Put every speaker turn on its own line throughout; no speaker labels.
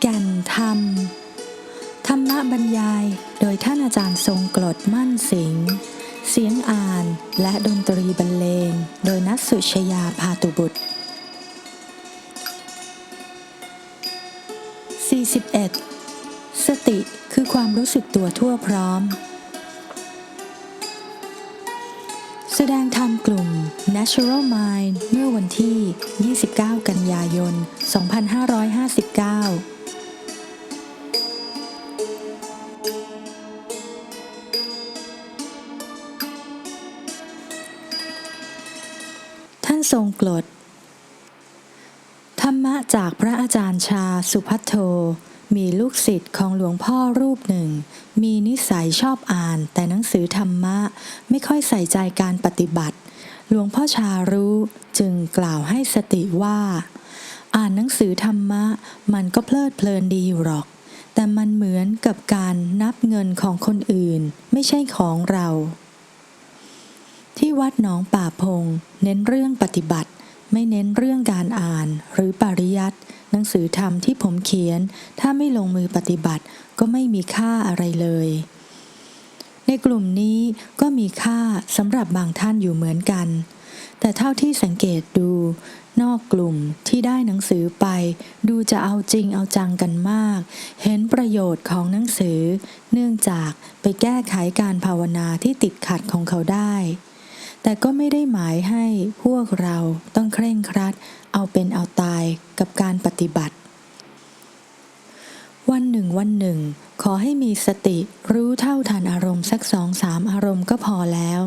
แก่นธรรม ธรรมบรรยายโดยท่านอาจารย์ทรงกรดมั่นสิงห์เสียงอ่านและดนตรีบรรเลง โดยนัทสุชยาพาตุบุตร 41. สติคือความรู้สึกตัวทั่วพร้อม แสดงธรรมกลุ่ม Natural Mind เมื่อวันที่ 29 กันยายน 2559 รงกรดธรรมะจากพระอาจารย์ชาสุพัทโท มีลูกศิษย์ของหลวงพ่อรูปหนึ่ง มีนิสัยชอบอ่าน แต่หนังสือธรรมะไม่ค่อยใส่ใจการปฏิบัติ หลวงพ่อชารู้จึงกล่าวให้สติว่า อ่านหนังสือธรรมะมันก็เพลิดเพลินดีอยู่หรอกแต่มันเหมือนกับการนับเงินของคนอื่น ไม่ใช่ของเรา ที่วัดหนองป่าพง เน้นเรื่องปฏิบัติ ไม่เน้นเรื่องการอ่าน หรือปริยัติหนังสือธรรมที่ผมเขียน ถ้าไม่ลงมือปฏิบัติก็ไม่มีค่าอะไรเลย ในกลุ่มนี้ก็มีค่าสำหรับบางท่านอยู่เหมือนกัน แต่เท่าที่สังเกตดู นอกกลุ่มที่ได้หนังสือไป ดูจะเอาจริงเอาจังกันมาก เห็นประโยชน์ของหนังสือ เนื่องจากไปแก้ไขการภาวนาที่ติดขัดของเขาได้ แต่ก็ไม่ได้หมายให้พวกเราต้องเคร่งครัด เอาเป็นเอาตายกับการปฏิบัติ วันหนึ่งวันหนึ่ง ขอให้มีสติรู้เท่าทันอารมณ์สักสองสามอารมณ์ก็พอแล้ว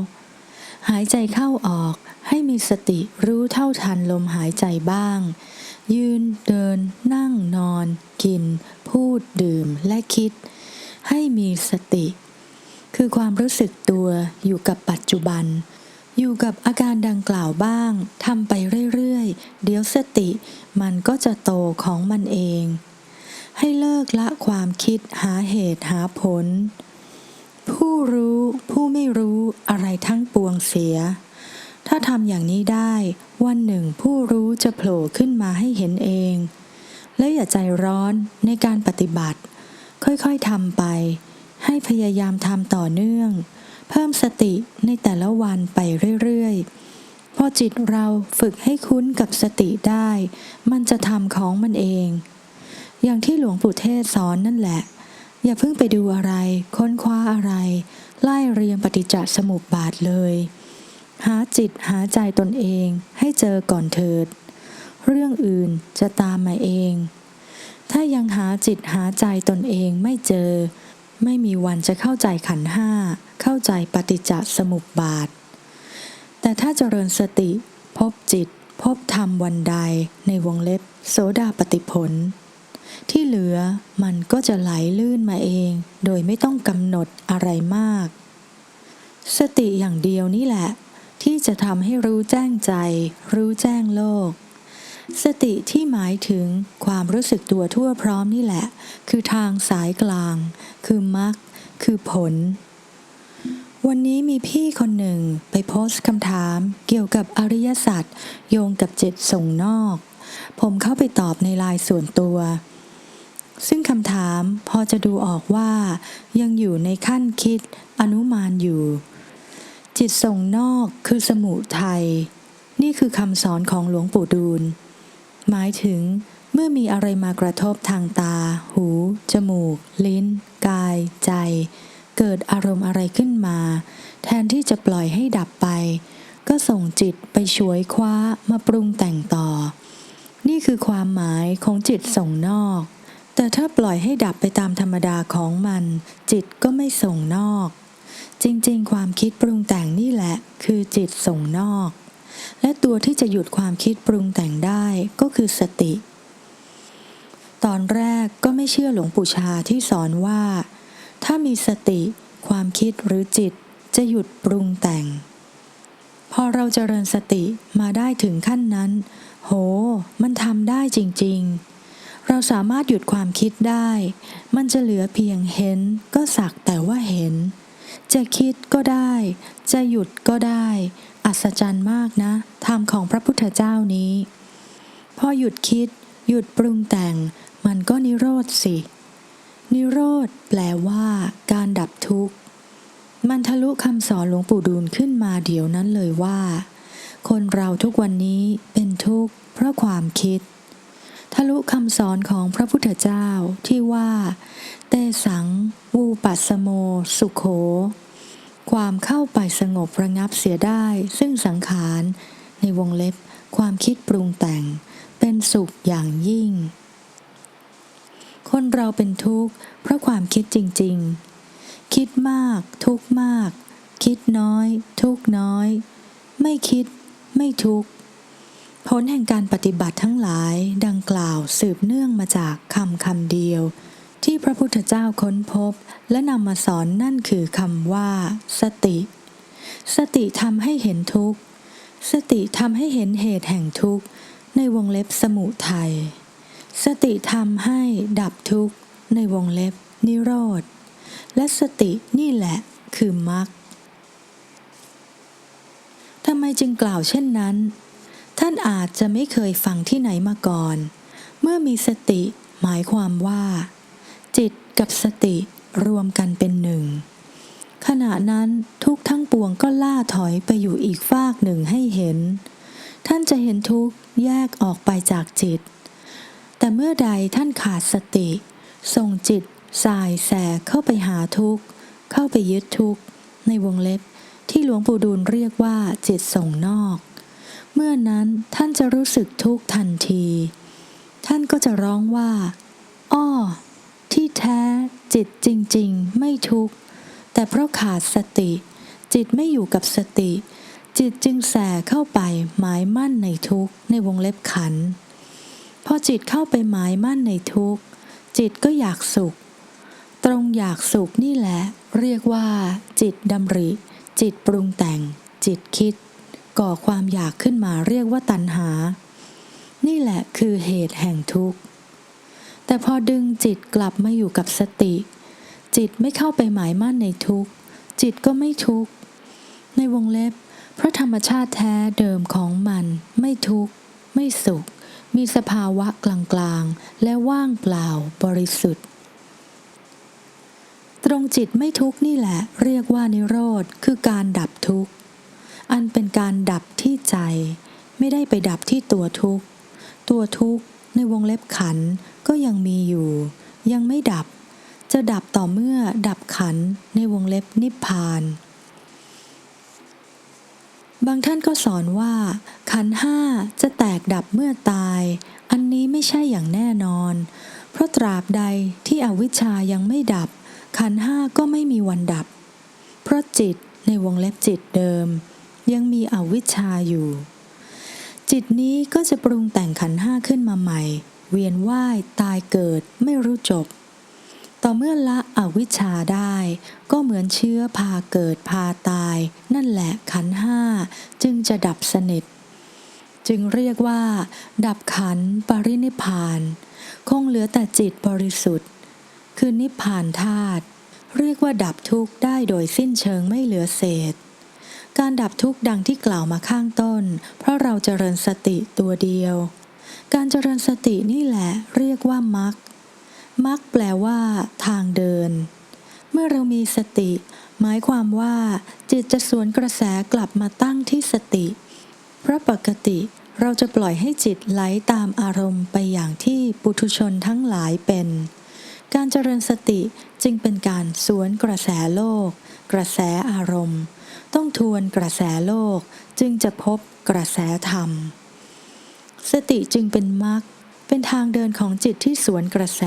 หายใจเข้าออกให้มีสติรู้เท่าทันลมหายใจบ้าง ยืนเดิน นั่งนอน กิน พูดดื่มและคิด ให้มีสติ คือความรู้สึกตัวอยู่กับปัจจุบัน อยู่กับอาการดังกล่าวบ้างทำไปเรื่อยๆ เดี๋ยวสติ มันก็จะโตของมันเอง ให้เลิกละความคิดหาเหตุหาผล ผู้รู้ผู้ไม่รู้อะไรทั้งปวงเสีย ถ้าทำอย่างนี้ได้ วันหนึ่งผู้รู้จะโผล่ขึ้นมาให้เห็นเอง และอย่าใจร้อนในการปฏิบัติ ค่อยๆทำไป ให้พยายามทำต่อเนื่อง เพิ่มสติในแต่ละวันไปเรื่อยๆ พอจิตเราฝึกให้คุ้นกับสติได้ มันจะทำของมันเอง อย่างที่หลวงปู่เทศสอนนั่นแหละ อย่าเพิ่งไปดูอะไร ค้นคว้าอะไร ไล่เรียงปฏิจจสมุปบาทเลย หาจิตหาใจตนเองให้เจอก่อนเถิด เรื่องอื่นจะตามมาเอง ถ้ายังหาจิตหาใจตนเองไม่เจอ ไม่มีวันจะเข้าใจขันห้า เข้าใจปฏิจจสมุปบาท แต่ถ้าเจริญสติ พบจิต พบธรรมวันใด ในวงเล็บ โสดาปฏิผล ที่เหลือมันก็จะไหลลื่นมาเอง โดยไม่ต้องกำหนดอะไรมาก สติอย่างเดียวนี่แหละ ที่จะทำให้รู้แจ้งใจ รู้แจ้งโลกสติที่หมายถึงความรู้สึกตัวทั่วพร้อมนี่แหละ คือทางสายกลาง คือมรรคคือผล วันนี้มีพี่คนหนึ่งไปโพสต์คำถามเกี่ยวกับอริยสัจโยงกับจิตส่งนอก ผมเข้าไปตอบในลน์ส่วนตัว ซึ่งคำถามพอจะดูออกว่า ยังอยู่ในขั้นคิดอนุมานอยู่ จิตส่งนอกคือสมุทัยนี่คือคำสอนของหลวงปู่ดูลหมายถึง เมื่อมีอะไรมากระทบทางตา หู จมูก ลิ้น กาย ใจ เกิดอารมณ์อะไรขึ้นมา แทนที่จะปล่อยให้ดับไป ก็ส่งจิตไปช่วยคว้ามาปรุงแต่งต่อ นี่คือความหมายของจิตส่งนอก แต่ถ้าปล่อยให้ดับไปตามธรรมดาของมัน จิตก็ไม่ส่งนอก จริงๆ ความคิดปรุงแต่งนี่แหละ คือจิตส่งนอก และตัวที่จะหยุดความคิดปรุงแต่งได้ก็คือสติ ตอนแรกก็ไม่เชื่อหลวงปู่ชาที่สอนว่า ถ้ามีสติความคิดหรือจิตจะหยุดปรุงแต่ง พอเราเจริญสติมาได้ถึงขั้นนั้น โห มันทำได้จริง ๆ เราสามารถหยุดความคิดได้ มันจะเหลือเพียงเห็นก็สักแต่ว่าเห็น จะคิดก็ได้ จะหยุดก็ได้ อัศจรรย์มากนะธรรมของพระพุทธเจ้านี้ พอหยุดคิด หยุดปรุงแต่ง มันก็นิโรธสิ นิโรธแปลว่า การดับทุกข์ มันทะลุคำสอนหลวงปู่ดูลขึ้นมาเดี๋ยวนั้นเลยว่า คนเราทุกวันนี้เป็นทุกข์เพราะความคิด ทะลุคำสอนของพระพุทธเจ้าที่ว่า เตสัง วูปัสโม สุโข ความเข้าไปสงบระงับเสียได้ ซึ่งสังขาร ในวงเล็บ ความคิดปรุงแต่ง เป็นสุขอย่างยิ่ง คนเราเป็นทุกข์เพราะความคิดจริง ๆ คิดมาก ทุกข์มาก คิดน้อย ทุกข์น้อย ไม่คิด ไม่ทุกข์ผลแห่งการปฏิบัติทั้งหลายดังกล่าวสืบเนื่องมาจากคำคำเดียว ที่พระพุทธเจ้าค้นพบ และนำมาสอนนั่นคือคำว่า สติ สติทำให้เห็นทุกข์ สติทำให้เห็นเหตุแห่งทุกข์ ในวงเล็บสมุทัย สติทำให้ดับทุกข์ในวงเล็บ นิโรธ และสตินี่แหละคือมรรคทำไมจึงกล่าวเช่นนั้น ท่านอาจจะไม่เคยฟังที่ไหนมาก่อน เมื่อมีสติหมายความว่า จิตกับสติรวมกันเป็นหนึ่ง ขณะนั้นทุกทั้งปวงก็ล่าถอยไปอยู่อีกฟากหนึ่งให้เห็น ท่านจะเห็นทุกข์แยกออกไปจากจิต แต่เมื่อใดท่านขาดสติ ส่งจิตสายแสเข้าไปหาทุกข์ เข้าไปยึดทุกข์ ในวงเล็บที่หลวงปู่ดูลเรียกว่าจิตส่งนอก เมื่อนั้นท่านจะรู้สึกทุกข์ทันที ท่านก็จะร้องว่า อ้อ ที่แท้จิตจริง ๆ ไม่ทุกข์ แต่เพราะขาดสติ จิตไม่อยู่กับสติ จิตจึงแสเข้าไปหมายมั่นในทุกข์ในวงเล็บขันธ์ พอจิตเข้าไปหมายมั่นในทุกข์ จิตก็อยากสุข ตรงอยากสุขนี่แหละ เรียกว่า จิตดำริ จิตปรุงแต่ง จิตคิด ก่อความอยากขึ้นมาเรียกว่าตัณหา นี่แหละคือเหตุแห่งทุกข์ แต่พอดึงจิตกลับมาอยู่กับสติ จิตไม่เข้าไปหมายมั่นในทุกข์ จิตก็ไม่ทุกข์ ในวงเล็บเพราะธรรมชาติแท้เดิมของมันไม่ทุกข์ ไม่สุข มีสภาวะกลางๆ และว่างเปล่าบริสุทธิ์ ตรงจิตไม่ทุกข์นี่แหละ เรียกว่านิโรธคือการดับทุกข์ อันเป็นการดับที่ใจ ไม่ได้ไปดับที่ตัวทุกข์ ตัวทุกข์ในวงเล็บขันก็ยังมีอยู่ ยังไม่ดับ จะดับต่อเมื่อดับขันในวงเล็บนิพพาน บางท่านก็สอนว่า ขันห้าจะแตกดับเมื่อตาย อันนี้ไม่ใช่อย่างแน่นอน เพราะตราบใดที่อวิชชายังไม่ดับ ขันห้าก็ไม่มีวันดับ เพราะจิตในวงเล็บจิตเดิม ยังมีอวิชชาอยู่ จิตนี้ก็จะปรุงแต่งขันห้าขึ้นมาใหม่ เวียนว่ายตายเกิดไม่รู้จบ ต่อเมื่อละอวิชชาได้ ก็เหมือนเชื้อพาเกิดพาตาย นั่นแหละขันห้า จึงจะดับสนิท จึงเรียกว่า ดับขันปรินิพาน คงเหลือแต่จิตบริสุทธิ์ คือนิพพานธาตุเรียกว่าดับทุกข์ได้โดยสิ้นเชิงไม่เหลือเศษ การดับทุกข์ดังที่กล่าวมาข้างต้น เพราะเราเจริญสติตัวเดียว การเจริญสตินี่แหละเรียกว่ามรรค มรรคแปลว่า ทางเดิน เมื่อเรามีสติ หมายความว่า จิตจะสวนกระแสกลับมาตั้งที่สติ เพราะปกติเราจะปล่อยให้จิตไหลตามอารมณ์ไปอย่างที่ปุถุชนทั้งหลายเป็น การเจริญสติจึงเป็นการสวนกระแสโลก กระแสอารมณ์ ต้องทวนกระแสโลกจึงจะพบกระแสธรรม สติจึงเป็นมรรค เป็นทางเดินของจิตที่สวนกระแส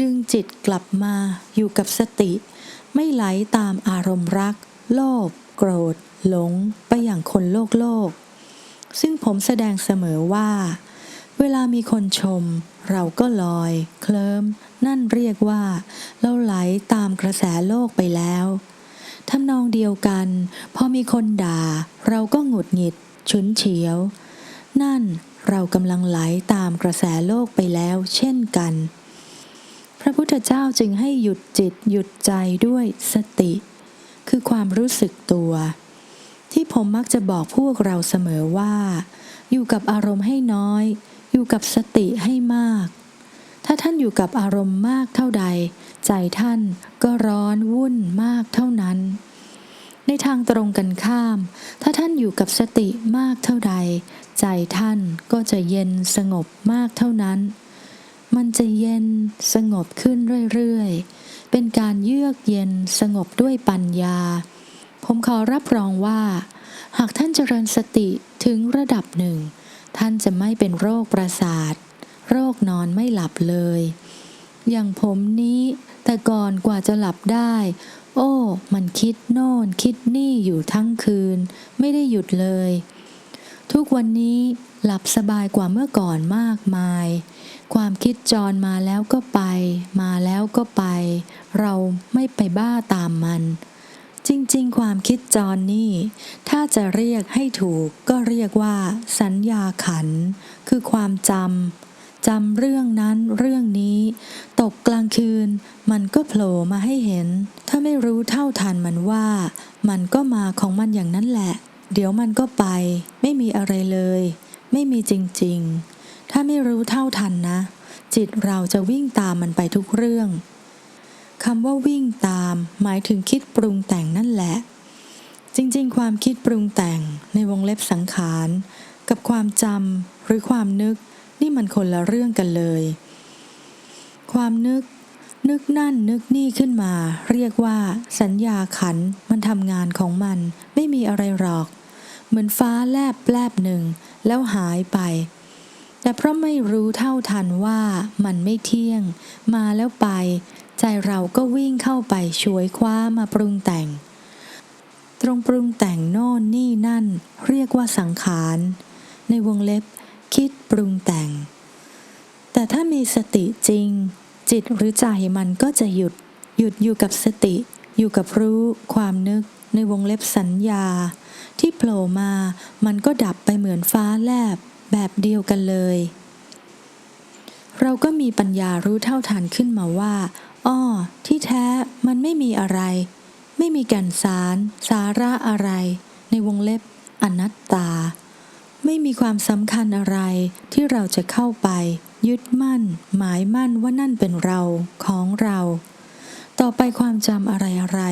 ดึงจิตกลับมาอยู่กับสติ ไม่ไหลตามอารมณ์รัก โลภโกรธ หลง ไปอย่างคนโลกโลก ซึ่งผมแสดงเสมอว่า เวลามีคนชม เราก็ลอย เคลิมนั่นเรียกว่า เราไหลตามกระแสโลกไปแล้วทำนองเดียวกัน พอมีคนด่า เราก็หงุดหงิด ฉุนเฉียว นั่น เรากำลังไหลตามกระแสโลกไปแล้วเช่นกัน พระพุทธเจ้าจึงให้หยุดจิตหยุดใจด้วยสติ คือความรู้สึกตัว ที่ผมมักจะบอกพวกเราเสมอว่า อยู่กับอารมณ์ให้น้อย อยู่กับสติให้มาก ถ้าท่านอยู่กับอารมณ์มากเท่าใด ใจท่านก็ร้อนวุ่นมากเท่านั้น ในทางตรงกันข้าม ถ้าท่านอยู่กับสติมากเท่าใด ใจท่านก็จะเย็นสงบมากเท่านั้น มันจะเย็นสงบขึ้นเรื่อยๆ เป็นการเยือกเย็นสงบด้วยปัญญา ผมขอรับรองว่า หากท่านเจริญสติถึงระดับหนึ่ง ท่านจะไม่เป็นโรคประสาท โรคนอนไม่หลับเลย อย่างผมนี้แต่ก่อนกว่าจะหลับได้ โอ้ มันคิดโน่นคิดนี่อยู่ทั้งคืน ไม่ได้หยุดเลย ทุกวันนี้หลับสบายกว่าเมื่อก่อนมากมาย ความคิดจรมาแล้วก็ไป มาแล้วก็ไป เราไม่ไปบ้าตามมัน จริงๆ ความคิดจรนี่ ถ้าจะเรียกให้ถูกก็เรียกว่า สัญญาขัน คือความจำ จำเรื่องนั้นเรื่องนี้ ตกกลางคืน มันก็โผล่มาให้เห็น ถ้าไม่รู้เท่าทันมันว่า มันก็มาของมันอย่างนั้นแหละ เดี๋ยวมันก็ไป ไม่มีอะไรเลย ไม่มีจริงๆ ถ้าไม่รู้เท่าทันนะ จิตเราจะวิ่งตามมันไปทุกเรื่องคำว่าวิ่งตาม หมายถึงคิดปรุงแต่งนั่นแหละ จริงๆ ความคิดปรุงแต่งในวงเล็บสังขาร กับความจำหรือความนึก นี่มันคนละเรื่องกันเลย ความนึก นึกนั่นนึกนี่ขึ้นมา เรียกว่า สัญญาขันมันทำงานของมัน ไม่มีอะไรหรอก เหมือนฟ้าแลบแลบหนึ่ง แล้วหายไป แต่เพราะไม่รู้เท่าทันว่ามันไม่เที่ยง มาแล้วไป ใจเราก็วิ่งเข้าไปช่วยคว้ามาปรุงแต่งตรงปรุงแต่งโน่นนี่นั่น เรียกว่าสังขาร ในวงเล็บ คิดปรุงแต่ง แต่ถ้ามีสติจริง จิตหรือใจมันก็จะหยุด หยุดอยู่กับสติ อยู่กับรู้ความนึกในวงเล็บสัญญา ที่โผล่มามันก็ดับไปเหมือนฟ้าแลบแบบเดียวกันเลย เราก็มีปัญญารู้เท่าทันขึ้นมาว่าอ้อที่แท้มันไม่มีอะไร ไม่มีแก่นสาร สาระอะไร ในวงเล็บอนัตตา ไม่มีความสำคัญอะไรที่เราจะเข้าไป ยึดมั่น หมายมั่นว่านั่นเป็นเราของเรา ต่อไปความจำอะไรอะไร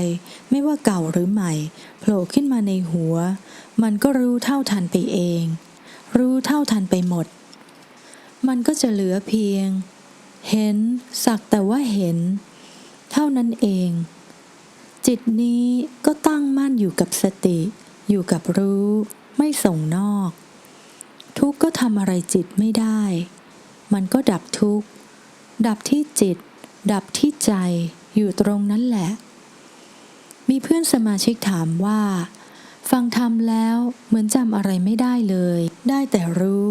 ไม่ว่าเก่าหรือใหม่โผล่ขึ้นมาในหัว มันก็รู้เท่าทันไปเอง รู้เท่าทันไปหมด มันก็จะเหลือเพียง เห็นสักแต่ว่าเห็น เท่านั้นเอง จิตนี้ก็ตั้งมั่นอยู่กับสติ อยู่กับรู้ไม่ส่งนอก ทุกข์ก็ทำอะไรจิตไม่ได้ มันก็ดับทุกข์ ดับที่จิต ดับที่ใจ อยู่ตรงนั้นแหละ มีเพื่อนสมาชิกถามว่า ฟังธรรมแล้วเหมือนจำอะไรไม่ได้เลย ได้แต่รู้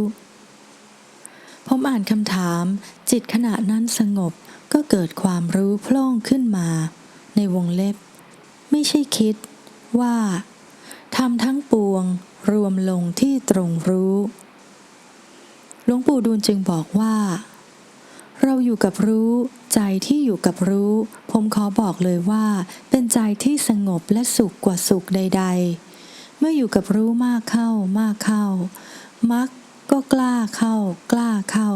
ผมอ่านคำถาม จิตขณะนั้นสงบก็เกิดความรู้โพล่งขึ้นมา ในวงเล็บ ไม่ใช่คิดว่าทำทั้งปวงรวมลงที่ตรงรู้ หลวงปู่ดูลจึงบอกว่า เราอยู่กับรู้ ใจที่อยู่กับรู้ ผมขอบอกเลยว่า เป็นใจที่สงบและสุขกว่าสุขใด ๆ เมื่ออยู่กับรู้มากเข้ามากเข้า มักก็กล้าเข้า กล้าเข้า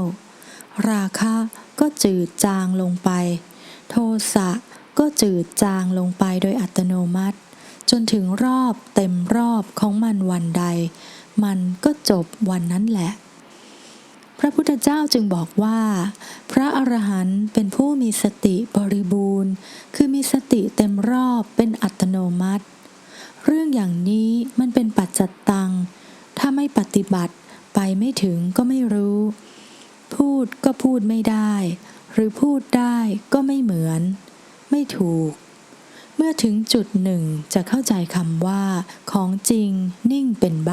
ราคะก็จืดจางลงไป โทสะก็จืดจางลงไปโดยอัตโนมัติ จนถึงรอบเต็มรอบของมันวันใด มันก็จบวันนั้นแหละ พระพุทธเจ้าจึงบอกว่า พระอรหันต์เป็นผู้มีสติบริบูรณ์ คือมีสติเต็มรอบเป็นอัตโนมัติ เรื่องอย่างนี้มันเป็นปัจจัตตัง ถ้าไม่ปฏิบัติไปไม่ถึงก็ไม่รู้ พูดก็พูดไม่ได้ หรือพูดได้ก็ไม่เหมือน ไม่ถูก เมื่อถึงจุดหนึ่งจะเข้าใจคำว่า ของจริงนิ่งเป็นใบ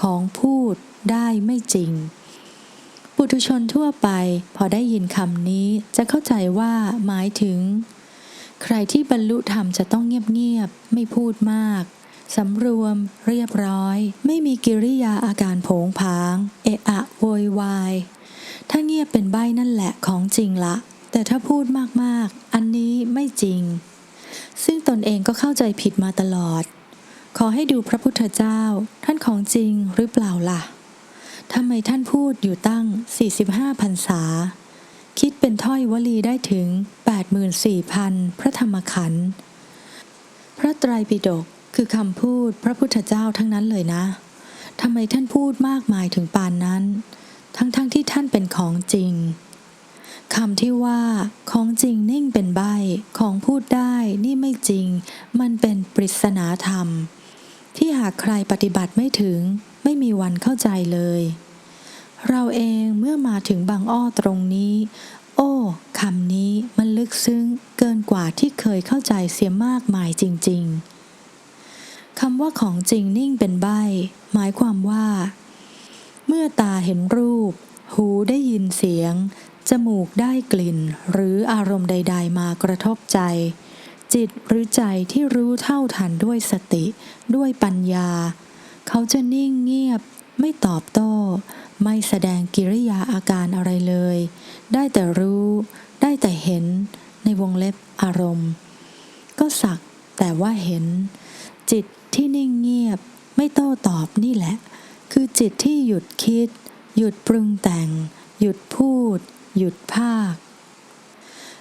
ของพูดได้ไม่จริง ปุถุชนทั่วไปพอได้ยินคำนี้จะเข้าใจว่าหมายถึง ใครที่บรรลุธรรมจะต้องเงียบๆ ไม่พูดมาก สำรวม เรียบร้อย ไม่มีกิริยาอาการโผงผาง เอะอะโวยวาย ถ้าเงียบเป็นใบนั่นแหละของจริงละ แต่ถ้าพูดมากๆ อันนี้ไม่จริง ซึ่งตนเองก็เข้าใจผิดมาตลอด ขอให้ดูพระพุทธเจ้า ท่านของจริงหรือเปล่าล่ะ ทำไมท่านพูดอยู่ตั้ง 45พรรษา คิดเป็นถ้อยวลีได้ถึง 84,000 พระธรรมขันธ์พระไตรปิฎกคือคำพูดพระพุทธเจ้าทั้งนั้นเลยนะทำไมท่านพูดมากมายถึงปานนั้น ทั้งๆทที่ท่านเป็นของจริงคำที่ว่า ของจริงนิ่งเป็นใบ ของพูดได้นี่ไม่จริง มันเป็นปริศนาธรรม ที่หากใครปฏิบัติไม่ถึง ไม่มีวันเข้าใจเลย เราเองเมื่อมาถึงบางอ้อตรงนี้ โอ้คำนี้มันลึกซึ้งเกินกว่าที่เคยเข้าใจเสียมากมายจริง ๆคำว่าของจริงนิ่งเป็นใบ หมายความว่า เมื่อตาเห็นรูป หูได้ยินเสียง จมูกได้กลิ่น หรืออารมณ์ใด ๆ มากระทบใจจิตหรือใจที่รู้เท่าทันด้วยสติ ด้วยปัญญา เขาจะนิ่งเงียบ ไม่ตอบโต้ ไม่แสดงกิริยาอาการอะไรเลย ได้แต่รู้ ได้แต่เห็น ในวงเล็บอารมณ์ ก็สักแต่ว่าเห็น จิตที่นิ่งเงียบ ไม่โต้ตอบนี่แหละ คือจิตที่หยุดคิด หยุดปรุงแต่ง หยุดพูด หยุดภาค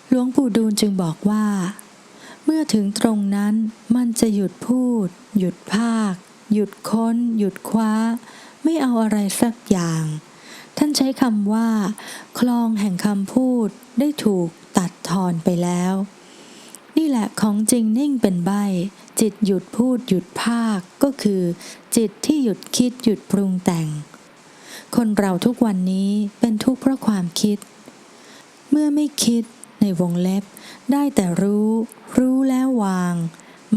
หลวงปู่ดูลจึงบอกว่า เมื่อถึงตรงนั้นมันจะหยุดพูด หยุดภาค หยุดค้น หยุดคว้า ไม่เอาอะไรสักอย่าง ท่านใช้คำว่า คลองแห่งคำพูดได้ถูกตัดทอนไปแล้ว นี่แหละของจริงนิ่งเป็นใบ จิตหยุดพูดหยุดภาคก็คือ จิตที่หยุดคิดหยุดปรุงแต่ง คนเราทุกวันนี้เป็นทุกข์เพราะความคิด เมื่อไม่คิดในวงเล็บ ได้แต่รู้ รู้แล้ววาง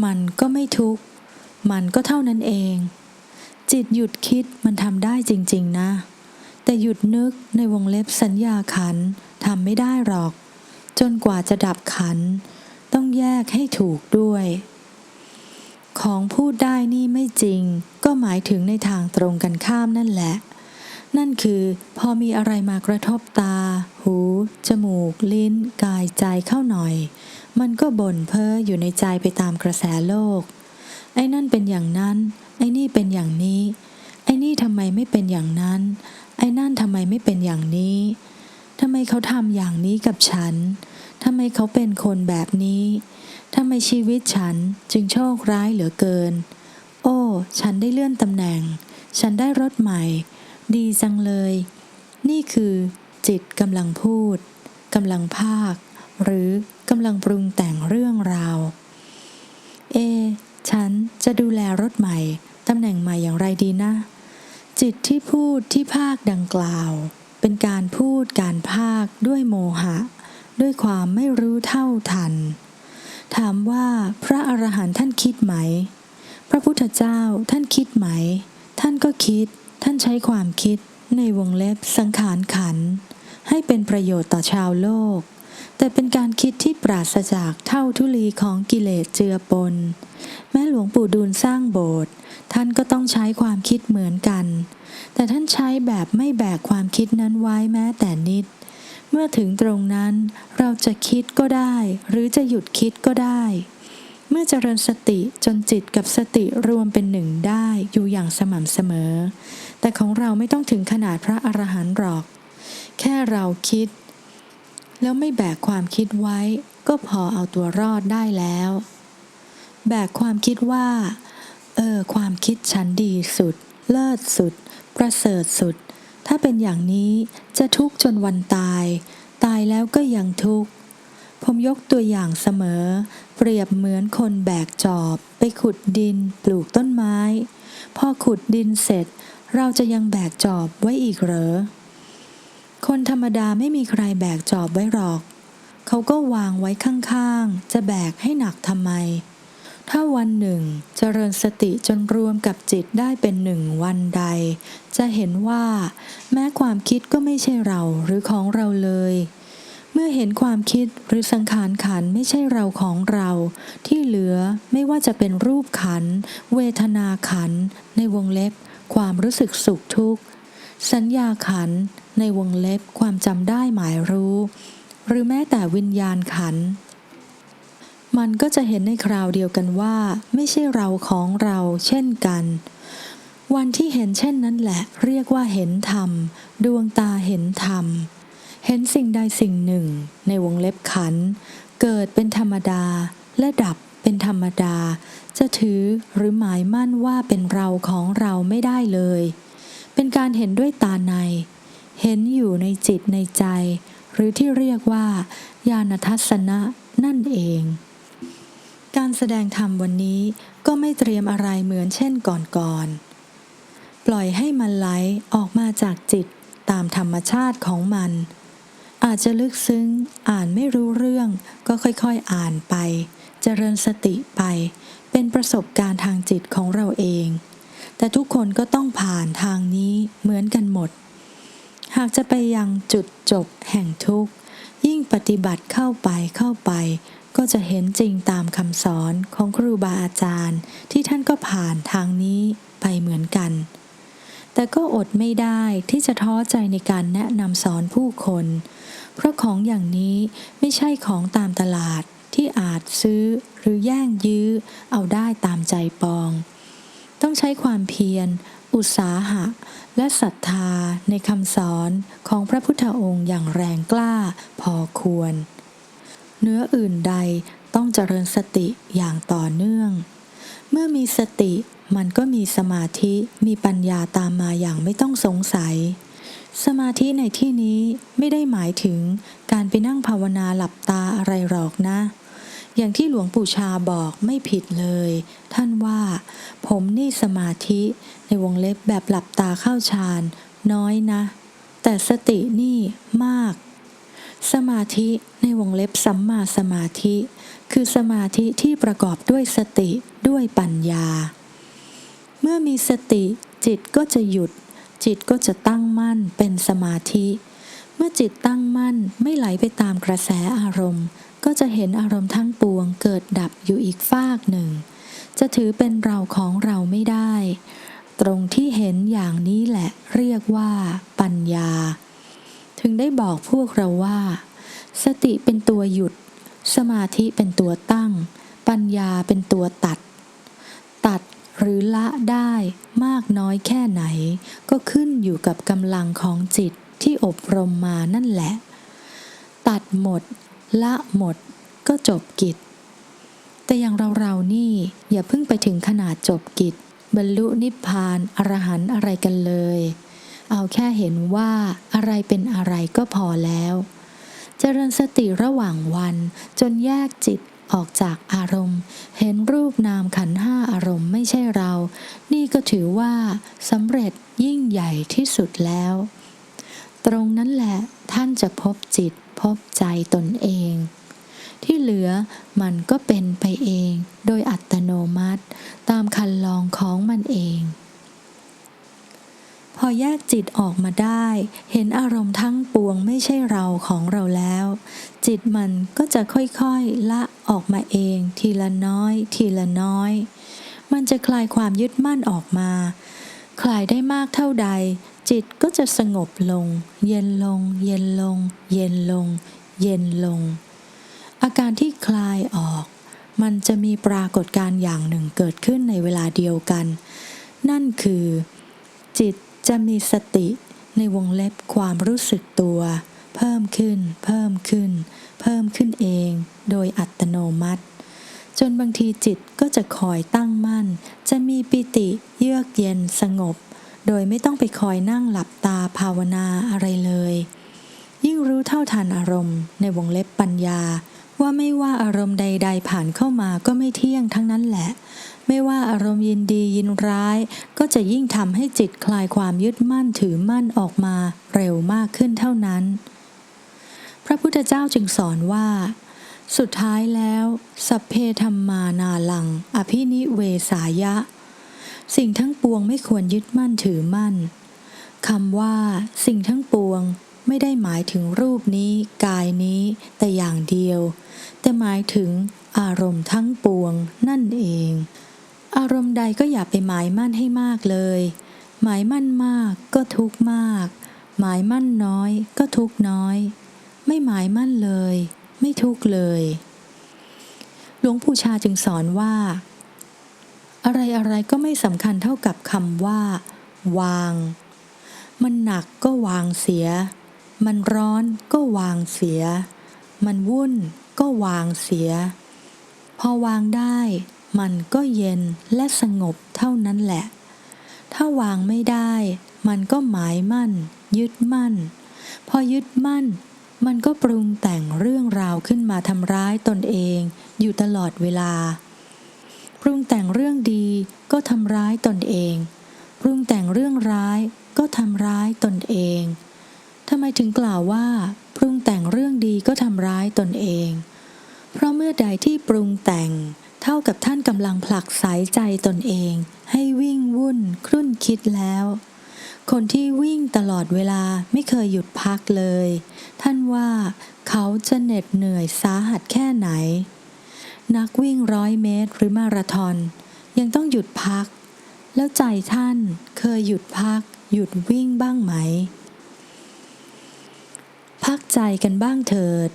มันก็ไม่ทุกข์ มันก็เท่านั้นเอง จิตหยุดคิดมันทำได้จริง ๆ นะ แต่หยุดนึกในวงเล็บสัญญาขันทำไม่ได้หรอก จนกว่าจะดับขัน ต้องแยกให้ถูกด้วย ของพูดได้นี่ไม่จริง ก็หมายถึงในทางตรงกันข้ามนั่นแหละ นั่นคือพอมีอะไรมากระทบตา หู จมูก ลิ้น กายใจเข้าหน่อย มันก็บ่นเพ้ออยู่ในใจไปตามกระแสโลก ไอ้นั่นเป็นอย่างนั้น ไอ้นี่เป็นอย่างนี้ ไอ้นี่ทำไมไม่เป็นอย่างนั้น ไอ้นั่นทำไมไม่เป็นอย่างนี้ทำไมเขาทำอย่างนี้กับฉันทำไมเขาเป็นคนแบบนี้ทำไมชีวิตฉันจึงโชคร้ายเหลือเกิน โอ้ ฉันได้เลื่อนตำแหน่ง ฉันได้รถใหม่ ดีจังเลย นี่คือจิตกำลังพูดกำลังภาค หรือกำลังปรุงแต่งเรื่องราว เอ ฉันจะดูแลรถใหม่ ตำแหน่งใหม่อย่างไรดีนะ จิตที่พูดที่ภาคดังกล่าว เป็นการพูดการภาคด้วยโมหะ ด้วยความไม่รู้เท่าทัน ถามว่าพระอรหันต์ท่านคิดไหม พระพุทธเจ้าท่านคิดไหม ท่านก็คิด ท่านใช้ความคิดในวงเล็บสังขารขัน ให้เป็นประโยชน์ต่อชาวโลก แต่เป็นการคิดที่ปราศจากเท่าทุลีของกิเลสเจือปน แม้หลวงปู่ดูลสร้างโบสถ์ท่านก็ต้องใช้ความคิดเหมือนกัน แต่ท่านใช้แบบไม่แบกความคิดนั้นไว้แม้แต่นิด เมื่อถึงตรงนั้นเราจะคิดก็ได้ หรือจะหยุดคิดก็ได้ เมื่อเจริญสติจนจิตกับสติรวมเป็นหนึ่งได้อยู่อย่างสม่ำเสมอ แต่ของเราไม่ต้องถึงขนาดพระอรหันต์หรอก แค่เราคิด แล้วไม่แบกความคิดไว้ ก็พอเอาตัวรอดได้แล้ว แบกความคิดว่า เออ ความคิดฉันดีสุด เลิศสุด ประเสริฐสุด ถ้าเป็นอย่างนี้จะทุกข์จนวันตาย ตายแล้วก็ยังทุกข์ผมยกตัวอย่างเสมอ เปรียบเหมือนคนแบกจอบ ไปขุดดิน ปลูกต้นไม้ พอขุดดินเสร็จ เราจะยังแบกจอบไว้อีกเหรอ คนธรรมดาไม่มีใครแบกจอบไว้หรอก เขาก็วางไว้ข้างๆ จะแบกให้หนักทำไม ถ้าวันหนึ่งเจริญสติจนรวมกับจิตได้เป็นหนึ่งวันใด จะเห็นว่า แม้ความคิดก็ไม่ใช่เราหรือของเราเลย เมื่อเห็นความคิดหรือสังขารขันไม่ใช่เราของเรา ที่เหลือไม่ว่าจะเป็นรูปขัน เวทนาขัน ในวงเล็บ ความรู้สึกสุขทุกข์ สัญญาขันในวงเล็บความจำได้หมายรู้ หรือแม้แต่วิญญาณขัน มันก็จะเห็นในคราวเดียวกันว่า ไม่ใช่เราของเราเช่นกัน วันที่เห็นเช่นนั้นแหละ เรียกว่าเห็นธรรม ดวงตาเห็นธรรม เห็นสิ่งใดสิ่งหนึ่ง ในวงเล็บขัน เกิดเป็นธรรมดา และดับเป็นธรรมดา จะถือหรือหมายมั่นว่าเป็นเราของเราไม่ได้เลย เป็นการเห็นด้วยตาใน เห็นอยู่ในจิตในใจ หรือที่เรียกว่า ญาณทัศนะนั่นเอง การแสดงธรรมวันนี้ก็ไม่เตรียมอะไรเหมือนเช่นก่อนๆ ปล่อยให้มันไหลออกมาจากจิตตามธรรมชาติของมัน อาจจะลึกซึ้งอ่านไม่รู้เรื่อง ก็ค่อยๆอ่านไป เจริญสติไป เป็นประสบการณ์ทางจิตของเราเอง แต่ทุกคนก็ต้องผ่านทางนี้เหมือนกันหมด หากจะไปยังจุดจบแห่งทุกข์ ยิ่งปฏิบัติเข้าไปเข้าไป ก็จะเห็นจริงตามคำสอนของครูบาอาจารย์ ที่ท่านก็ผ่านทางนี้ไปเหมือนกัน แต่ก็อดไม่ได้ที่จะท้อใจในการแนะนำสอนผู้คน เพราะของอย่างนี้ไม่ใช่ของตามตลาดที่อาจซื้อหรือแย่งยื้อเอาได้ตามใจปอง ต้องใช้ความเพียร อุตสาหะ และศรัทธาในคำสอนของพระพุทธองค์อย่างแรงกล้าพอควร เนื้ออื่นใดต้องเจริญสติอย่างต่อเนื่อง เมื่อมีสติมันก็มีสมาธิมีปัญญาตามมาอย่างไม่ต้องสงสัย สมาธิในที่นี้ไม่ได้หมายถึงการไปนั่งภาวนาหลับตาอะไรหรอกนะ อย่างที่หลวงปู่ชาบอกไม่ผิดเลย ท่านว่า ผมนี่สมาธิในวงเล็บแบบหลับตาเข้าฌานน้อยนะ แต่สตินี่มาก สมาธิในวงเล็บสัมมาสมาธิ คือสมาธิที่ประกอบด้วยสติด้วยปัญญา เมื่อมีสติจิตก็จะหยุด จิตก็จะตั้งมั่นเป็นสมาธิ เมื่อจิตตั้งมั่นไม่ไหลไปตามกระแสอารมณ์ ก็จะเห็นอารมณ์ทั้งปวงเกิดดับอยู่อีกฟากหนึ่ง จะถือเป็นเราของเราไม่ได้ ตรงที่เห็นอย่างนี้แหละเรียกว่าปัญญา ถึงได้บอกพวกเราว่า สติเป็นตัวหยุด สมาธิเป็นตัวตั้ง ปัญญาเป็นตัวตัด ตัดหรือละได้มากน้อยแค่ไหน ก็ขึ้นอยู่กับกำลังของจิตที่อบรมมานั่นแหละ ตัดหมด ละหมดก็จบกิจ แต่อย่างเราเรานี่อย่าเพิ่งไปถึงขนาดจบกิจ บรรลุนิพพานอรหันต์อะไรกันเลย เอาแค่เห็นว่าอะไรเป็นอะไรก็พอแล้ว เจริญสติระหว่างวันจนแยกจิตออกจากอารมณ์ เห็นรูปนามขันห้าอารมณ์ไม่ใช่เรา นี่ก็ถือว่าสำเร็จยิ่งใหญ่ที่สุดแล้ว ตรงนั้นแหละท่านจะพบจิต พบใจตนเอง ที่เหลือมันก็เป็นไปเอง โดยอัตโนมัติตามคันลองของมันเอง พอแยกจิตออกมาได้ เห็นอารมณ์ทั้งปวงไม่ใช่เราของเราแล้ว จิตมันก็จะค่อยๆละออกมาเอง ทีละน้อย ทีละน้อย มันจะคลายความยึดมั่นออกมา คลายได้มากเท่าใด จิตก็จะสงบลง เย็นลง เย็นลง เย็นลง เย็นลง อาการที่คลายออก มันจะมีปรากฏการณ์อย่างหนึ่งเกิดขึ้นในเวลาเดียวกัน นั่นคือ จิตจะมีสติในวงเล็บความรู้สึกตัว เพิ่มขึ้น เพิ่มขึ้น เพิ่มขึ้นเอง โดยอัตโนมัติ จนบางทีจิตก็จะคอยตั้งมั่น จะมีปิติเยือกเย็นสงบ โดยไม่ต้องไปคอยนั่งหลับตาภาวนาอะไรเลย ยิ่งรู้เท่าทันอารมณ์ ในวงเล็บปัญญา ว่าไม่ว่าอารมณ์ใด ๆ ผ่านเข้ามาก็ไม่เที่ยงทั้งนั้นแหละ ไม่ว่าอารมณ์ยินดียินร้าย ก็จะยิ่งทำให้จิตคลายความยึดมั่นถือมั่นออกมาเร็วมากขึ้นเท่านั้น พระพุทธเจ้าจึงสอนว่าสุดท้ายแล้ว สัพเพธรรมานาลัง อภินิเวสายะ สิ่งทั้งปวงไม่ควรยึดมั่นถือมั่นคำว่า สิ่งทั้งปวงไม่ได้หมายถึงรูปนี้ กายนี้แต่อย่างเดียว แต่หมายถึงอารมณ์ทั้งปวงนั่นเอง อารมณ์ใดก็อย่าไปหมายมั่นให้มากเลย หมายมั่นมากก็ทุกมาก หมายมั่นน้อยก็ทุกน้อย ไม่หมายมั่นเลย ไม่ทุกเลย หลวงปู่ชาจึงสอนว่า อะไรอะไรก็ไม่สำคัญเท่ากับคำว่า วาง มันหนักก็วางเสีย มันร้อนก็วางเสีย มันวุ่นก็วางเสีย พอวางได้ มันก็เย็นและสงบเท่านั้นแหละ ถ้าวางไม่ได้ มันก็หมายมั่น ยึดมั่น พอยึดมั่น มันก็ปรุงแต่งเรื่องราวขึ้นมาทำร้ายตนเองอยู่ตลอดเวลา ปรุงแต่งเรื่องดีก็ทำร้ายตนเอง ปรุงแต่งเรื่องร้ายก็ทำร้ายตนเองทำไมถึงกล่าวว่า ปรุงแต่งเรื่องดีก็ทำร้ายตนเอง เพราะเมื่อใดที่ปรุงแต่ง เท่ากับท่านกำลังผลักสายใจตนเอง ให้วิ่งวุ่นครุ่นคิดแล้ว คนที่วิ่งตลอดเวลาไม่เคยหยุดพักเลย ท่านว่าเขาจะเหน็ดเหนื่อยสาหัสแค่ไหน นักวิ่งร้อยเมตรหรือมาราธอน ยังต้องหยุดพัก แล้วใจท่านเคยหยุดพัก หยุดวิ่งบ้างไหม พักใจกันบ้างเถิด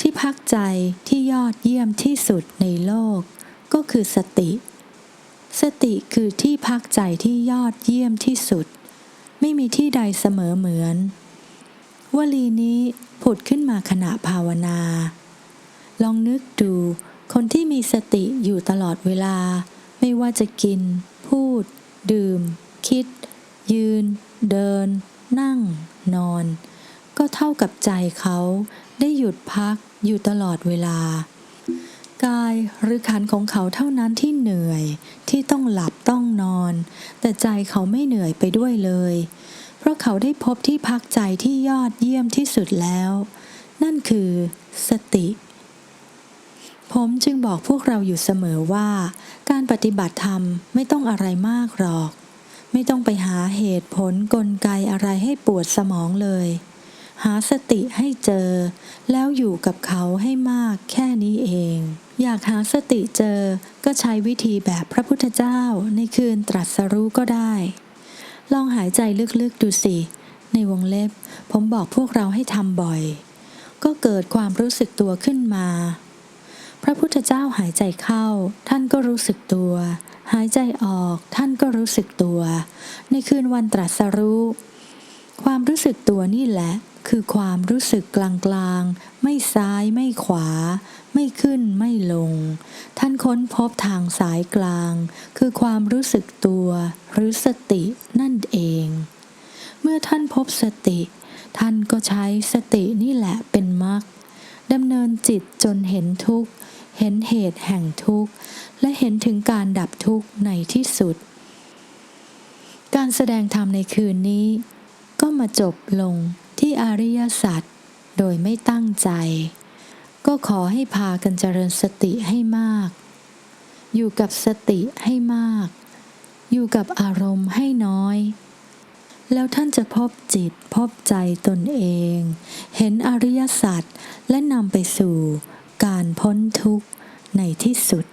ที่พักใจที่ยอดเยี่ยมที่สุดในโลก ก็คือสติ สติคือที่พักใจที่ยอดเยี่ยมที่สุด ไม่มีที่ใดเสมอเหมือน วลีนี้ผุดขึ้นมาขณะภาวนาลองนึกดู คนที่มีสติอยู่ตลอดเวลา ไม่ว่าจะกิน พูด ดื่ม คิด ยืน เดิน นั่ง นอน ก็เท่ากับใจเขาได้หยุดพักอยู่ตลอดเวลา กายหรือขันของเขาเท่านั้นที่เหนื่อยที่ต้องหลับต้องนอน แต่ใจเขาไม่เหนื่อยไปด้วยเลย เพราะเขาได้พบที่พักใจที่ยอดเยี่ยมที่สุดแล้ว นั่นคือ สติ ผมจึงบอกพวกเราอยู่เสมอว่า การปฏิบัติธรรมไม่ต้องอะไรมากหรอก ไม่ต้องไปหาเหตุผลกลไกอะไรให้ปวดสมองเลย หาสติให้เจอ แล้วอยู่กับเขาให้มากแค่นี้เอง อยากหาสติเจอก็ใช้วิธีแบบพระพุทธเจ้าในคืนตรัสรู้ก็ได้ ลองหายใจลึกๆดูสิ ในวงเล็บ ผมบอกพวกเราให้ทำบ่อย ก็เกิดความรู้สึกตัวขึ้นมา ระพุทธเจ้าหายใจเข้า ท่านก็รู้สึกตัว หายใจออกท่านก็รู้สึกตัว ในคืนวันตรัสรู้ ความรู้สึกตัวนี่แหละ คือความรู้สึกกลางๆ ไม่ซ้ายไม่ขวา ไม่ขึ้นไม่ลง ท่านค้นพบทางสายกลาง คือความรู้สึกตัว หรือสตินั่นเอง เมื่อท่านพบสติ ท่านก็ใช้สตินี่แหละเป็นมรรคดำเนินจิตจนเห็นทุกข์ เห็นเหตุแห่งทุกข์ และเห็นถึงการดับทุกข์ในที่สุด การแสดงธรรมในคืนนี้ ก็มาจบลงที่อริยสัจโดยไม่ตั้งใจ ก็ขอให้พากันเจริญสติให้มาก อยู่กับสติให้มาก อยู่กับอารมณ์ให้น้อยแล้วท่านจะพบจิตพบใจตนเอง เห็นอริยสัจและนำไปสู่ การพ้นทุกข์ในที่สุด